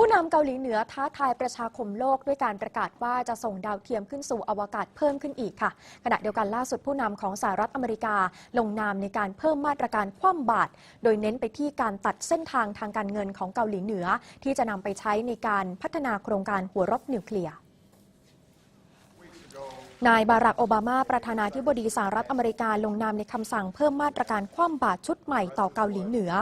ผู้นำเกาหลีเหนือท้าทายประชาคมโลกด้วยการประกาศว่าจะส่งดาวเทียมขึ้นสู่อวกาศเพิ่มขึ้นอีกค่ะ ขณะเดียวกันล่าสุดผู้นำของสหรัฐอเมริกา ลงนามในการเพิ่มมาตรการคว่ำบาตรโดยเน้นไปที่การตัดเส้นทางทางการเงินของเกาหลีเหนือ ที่จะนำไปใช้ในการพัฒนาโครงการหัวรบนิวเคลียร์นายบารักโอบามาประธานาธิบดีสหรัฐอเมริกาลงนามในคำสั่งเพิ่มมาตรการคว่ำบาตรชุดใหม่ต่อเกาหลีเหนือ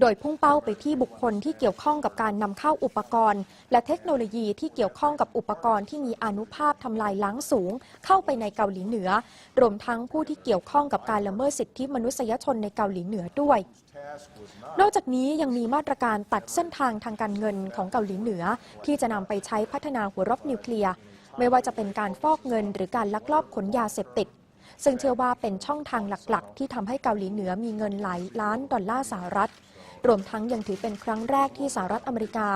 โดยพุ่งเป้าไปที่บุคคลที่เกี่ยวข้องกับการนำเข้าอุปกรณ์ และเทคโนโลยีที่เกี่ยวข้องกับอุปกรณ์ที่มีอนุภาพทำลายล้างสูง เข้าไปในเกาหลีเหนือ รวมทั้งผู้ที่เกี่ยวข้องกับการละเมิดสิทธิมนุษยชนในเกาหลีเหนือด้วย นอกจากนี้ยังมีมาตรการตัดเส้นทางทางการเงินของเกาหลีเหนือ ที่จะนำไปใช้พัฒนาหัวรบนิวเคลียร์ไม่ว่าจะเป็นการฟอกเงินหรือการลักลอบขนยาเสพติด ซึ่งเชื่อว่าเป็นช่องทางหลักๆ ที่ทำให้เกาหลีเหนือมีเงินหลายล้านดอลลาร์สหรัฐ รวมทั้งยังถือเป็นครั้งแรกที่สหรัฐอเมริกา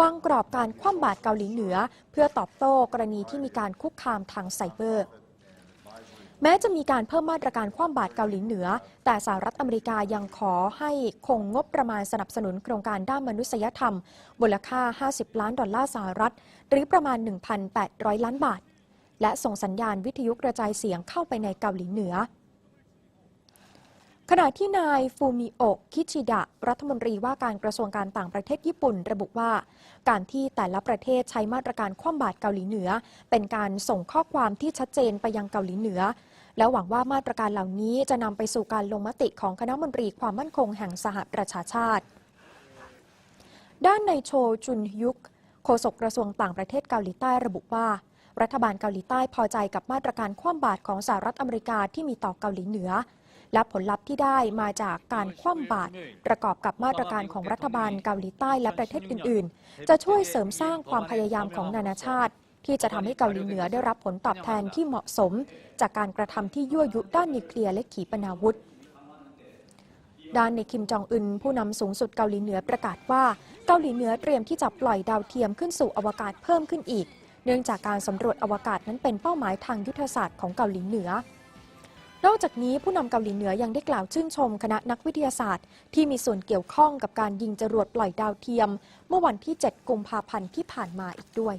วางกรอบการคว่ำบาตรเกาหลีเหนือ เพื่อตอบโต้กรณีที่มีการคุกคามทางไซเบอร์แม้จะมีการเพิ่มมาตรการคว่ำบาตรเกาหลีเหนือ แต่สหรัฐอเมริกายังขอให้คงงบประมาณสนับสนุนโครงการด้านมนุษยธรรมมูลค่า 50 ล้านดอลลาร์สหรัฐ หรือประมาณ 1,800 ล้านบาท และส่งสัญญาณวิทยุกระจายเสียงเข้าไปในเกาหลีเหนือ ขณะที่นายฟูมิโอะคิชิดะ รัฐมนตรีว่าการกระทรวงการต่างประเทศญี่ปุ่น ระบุว่า การที่แต่ละประเทศใช้มาตรการคว่ำบาตรเกาหลีเหนือ เป็นการส่งข้อความที่ชัดเจนไปยังเกาหลีเหนือ และหวังว่ามาตรการเหล่านี้จะนำไปสู่การลงมติของคณะมนตรีความมั่นคงแห่งสหประชาชาติ ด้านในโชจุนยุกโฆษกกระทรวงต่างประเทศเกาหลีใต้ระบุว่ารัฐบาลเกาหลีใต้พอใจกับมาตรการคว่ำบาตรของสหรัฐอเมริกาที่มีต่อเกาหลีเหนือ และผลลัพธ์ที่ได้มาจากการคว่ำบาตรประกอบกับมาตรการของรัฐบาลเกาหลีใต้และประเทศอื่น ๆ จะช่วยเสริมสร้างความพยายามของนานาชาติ ที่จะทำให้เกาหลีเหนือได้รับผลตอบแทนที่เหมาะสม จากการกระทำที่ยั่วยุด้านนิวเคลียร์และขีปนาวุธด้านในคิมจองอึนผู้นำสูงสุดเกาหลีเหนือประกาศว่า เกาหลีเหนือเตรียมที่จะปล่อยดาวเทียมขึ้นสู่อวกาศเพิ่มขึ้นอีก เนื่องจากการสำรวจอวกาศนั้นเป็นเป้าหมายทางยุทธศาสตร์ของเกาหลีเหนือ นอกจากนี้ผู้นำเกาหลีเหนือยังได้กล่าวชื่นชมคณะนักวิทยาศาสตร์ ที่มีส่วนเกี่ยวข้องกับการยิงจรวดปล่อยดาวเทียม เมื่อวันที่ 7 กุมภาพันธ์ที่ผ่านมาอีกด้วย